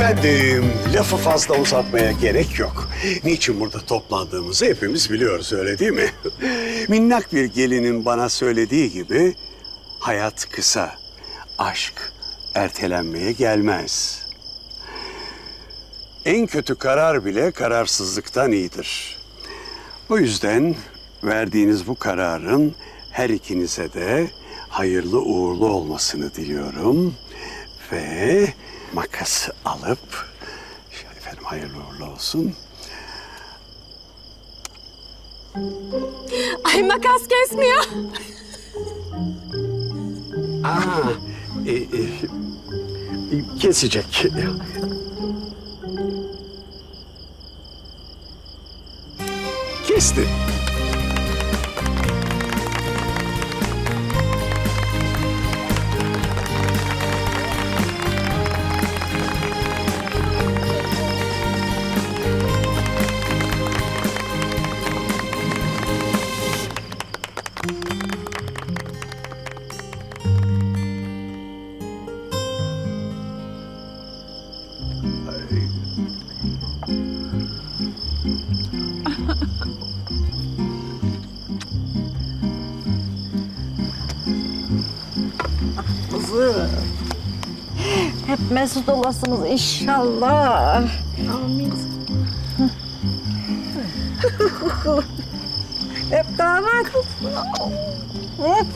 Efendim, lafı fazla uzatmaya gerek yok. Niçin burada toplandığımızı hepimiz biliyoruz, öyle değil mi? Minnak bir gelinin bana söylediği gibi, hayat kısa, aşk ertelenmeye gelmez. En kötü karar bile kararsızlıktan iyidir. O yüzden verdiğiniz bu kararın her ikinize de hayırlı uğurlu olmasını diliyorum. Ve makası alıp, şöyle efendim hayırlı uğurlu olsun. Ay makas kesmiyor. Aa, e, e, kesecek. Kesti. Mesut olasınız inşallah. Amin. Hep damat. Hep.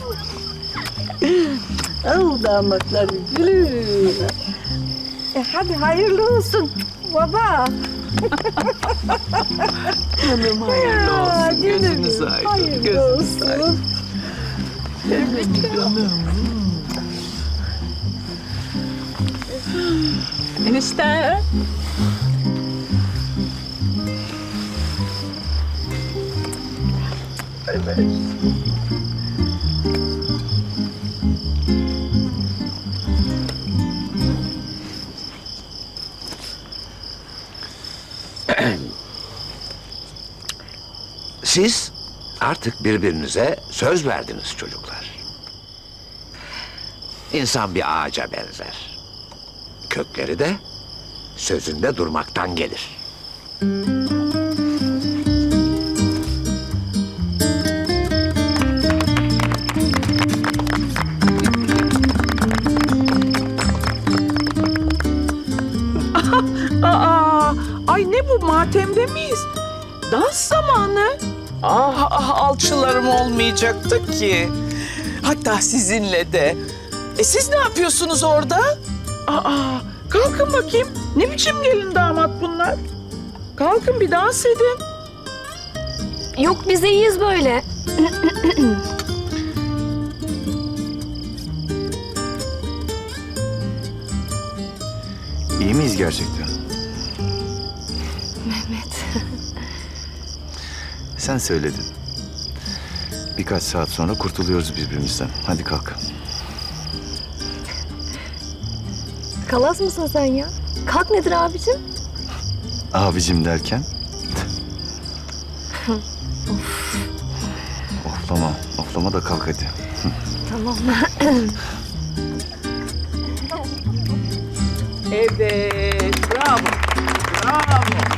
Al damatlar gülüm. E hadi hayırlı olsun baba. Canım hayırlı Ya, olsun. canım, Gözünüz aydın. Hayırlı Gözünüz aydın. olsun. Enişte. Siz artık birbirinize söz verdiniz çocuklar. İnsan bir ağaca benzer. Kökleri de sözünde durmaktan gelir. Aa, ay ne bu matemde miyiz? Dans zamanı. Ah, ah alçılarım olmayacaktı ki. Hatta sizinle de. E siz ne yapıyorsunuz orada? Aa, kalkın bakayım. Ne biçim gelin damat bunlar? Kalkın bir dans edin. Yok biz iyiyiz böyle. İyi miyiz gerçekten? Mehmet. Sen söyledin. Birkaç saat sonra kurtuluyoruz birbirimizden. Hadi kalk. Kalas mısın sen ya? Kalk nedir abicim? Abicim derken? oflama, oflama da kalk hadi. Tamam. Evet, bravo. Bravo.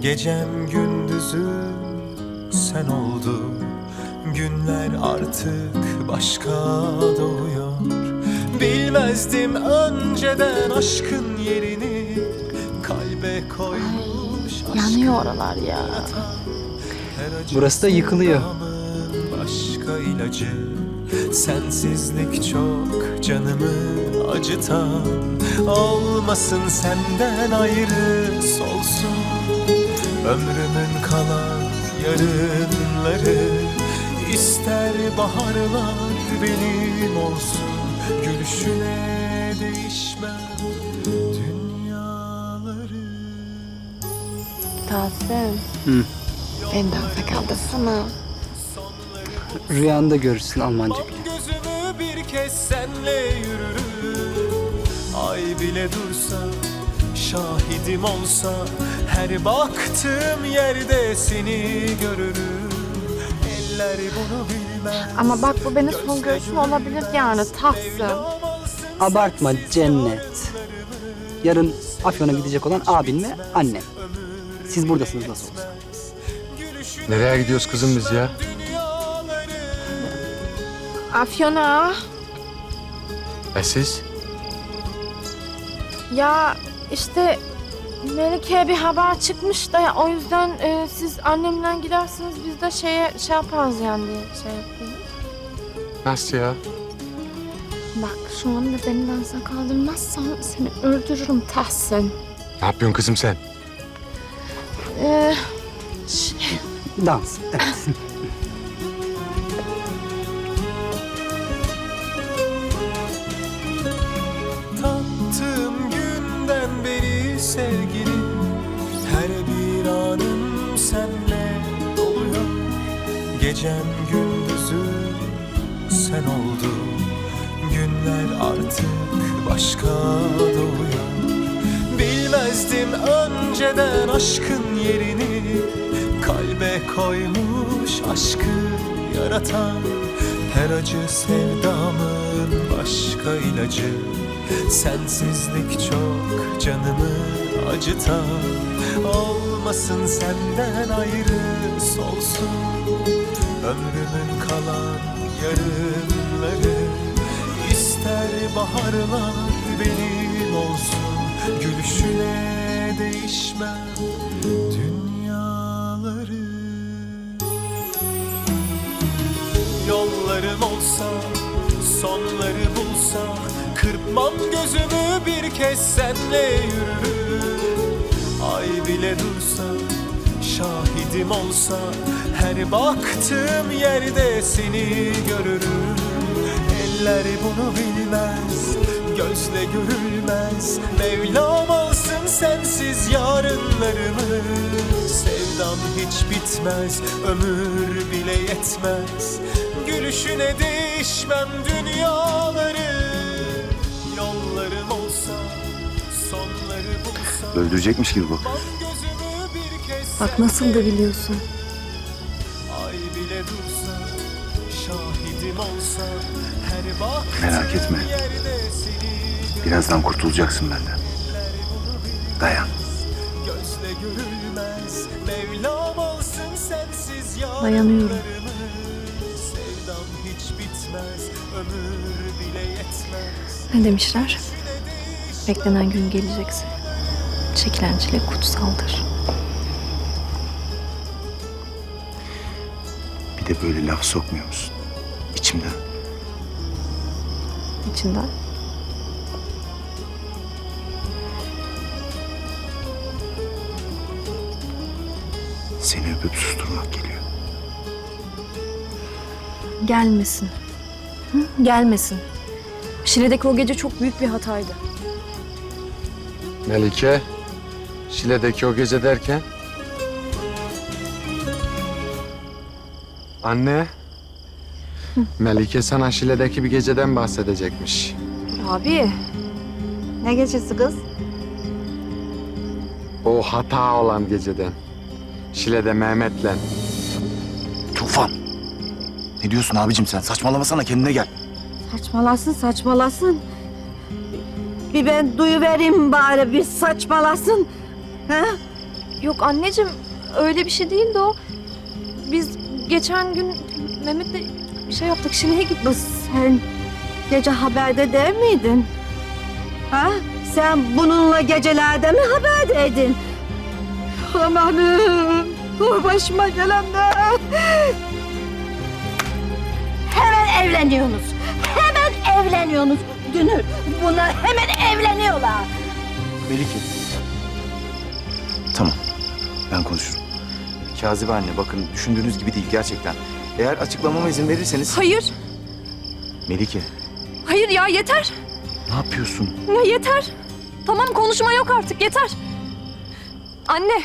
Gecem gündüzüm sen oldu. Günler artık başka doğuyor. Bilmezdim önceden aşkın yerini. Kalbe koymuş Yanıyor oralar ya. Burası da yıkılıyor. Başka ilacı. Sensizlik çok canımı acıtan. Olmasın senden ayrı solsun Ömrümün kalan yarınları ister baharlar benim olsun Gülüşüne değişmem dünyaları Tahsin. Beni dansa kaldırsana. Rüyanda görürsün Almanca bile. senle yürürüm Ay bile dursa şahidim olsa Her baktığım yerde seni görürüm Eller bunu bilmez Ama bak bu benim son görüşüm olabilir yani Tahsin. Abartma cennet. Yarın Afyon'a gidecek olan abin ve annem. Siz buradasınız nasıl olsa. Nereye gidiyoruz kızım biz ya? Afyon'a. E siz? Ya işte Melike'ye bir haber çıkmış da o yüzden e, siz annemle gidersiniz biz de şeye şey yaparız yani diye şey yapıyoruz. Nasıl ya? Bak şu anda beni dansa kaldırmazsan seni öldürürüm Tahsin. Ne yapıyorsun kızım sen? Ee, şey, Dans. Gecem gündüzüm sen oldun Günler artık başka doğuyor Bilmezdim önceden aşkın yerini. Kalbe koymuş aşkı yaratan Her acı sevdamın başka ilacı. Sensizlik çok canımı acıtan. Olmasın senden ayrı solsun Ömrümün kalan yarınları İster baharlar benim olsun Gülüşüne değişmem dünyaları. Yollarım olsa, sonları bulsa Kırpmam gözümü bir kez senle yürürüm. Ay bile dursa, şahidim olsa Her baktığım yerde seni görürüm. Eller bunu bilmez, gözle görülmez. Mevlam alsın sensiz yarınlarımı Sevdam hiç bitmez, ömür bile yetmez. Gülüşüne değişmem dünyaları. Yollarım olsa, sonları bulsa Öldürecekmiş gibi bak. Bak nasıl da biliyorsun. Ay bile dursa, şahidim olsa Her baktığım Merak etme. yerde seni Birazdan kurtulacaksın benden. Dayan. Gözle görülmez Mevlam alsın sensiz Dayanıyorum. yarınlarımı Sevdam hiç bitmez Ömür bile yetmez Ne demişler? Beklenen gün gelecekse çekilen çile kutsaldır. De böyle laf sokmuyor musun? İçimden. İçinden. Seni öpüp susturmak geliyor. Gelmesin. Hı? Gelmesin. Şile'deki o gece çok büyük bir hataydı. Melike, Şile'deki o gece derken? Anne, Melike sana Şile'deki bir geceden bahsedecekmiş. Abi. Ne gecesi kız? O hata olan geceden. Şile'de Mehmet'le. Tufan. Ne diyorsun abicim sen? Saçmalamasana kendine gel. Saçmalasın saçmalasın. Bir ben duyuvereyim bari bir saçmalasın. Ha? Yok anneciğim öyle bir şey değildi o. Biz geçen gün Mehmet'le bir şey yaptık. Şile'ye gittik. Sen gece haberde değil miydin? Ha? Sen bununla gecelerde mi haberdeydin? Amanım. o Başıma gelenler. Hemen evleniyorsunuz. Hemen evleniyorsunuz. Dünür bunlar hemen evleniyorlar. Melike. Tamam. Ben konuşurum. Kazibe anne bakın düşündüğünüz gibi değil gerçekten. Eğer açıklamama izin verirseniz... Hayır. Melike Hayır ya yeter. ne yapıyorsun? Ya yeter. Tamam konuşma yok artık yeter. Anne.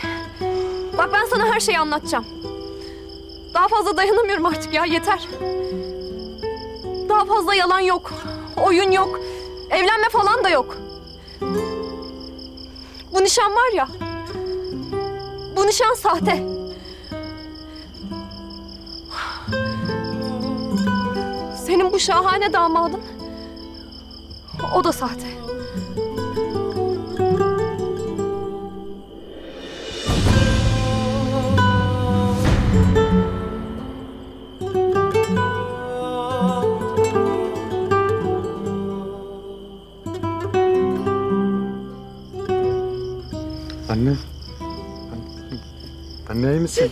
Bak ben sana her şeyi anlatacağım. Daha fazla dayanamıyorum artık ya yeter. Daha fazla yalan yok. oyun yok, evlenme falan da yok. Bu nişan var ya, bu nişan sahte. Senin bu şahane damadın, o da sahte. Anne. Anne iyi misin?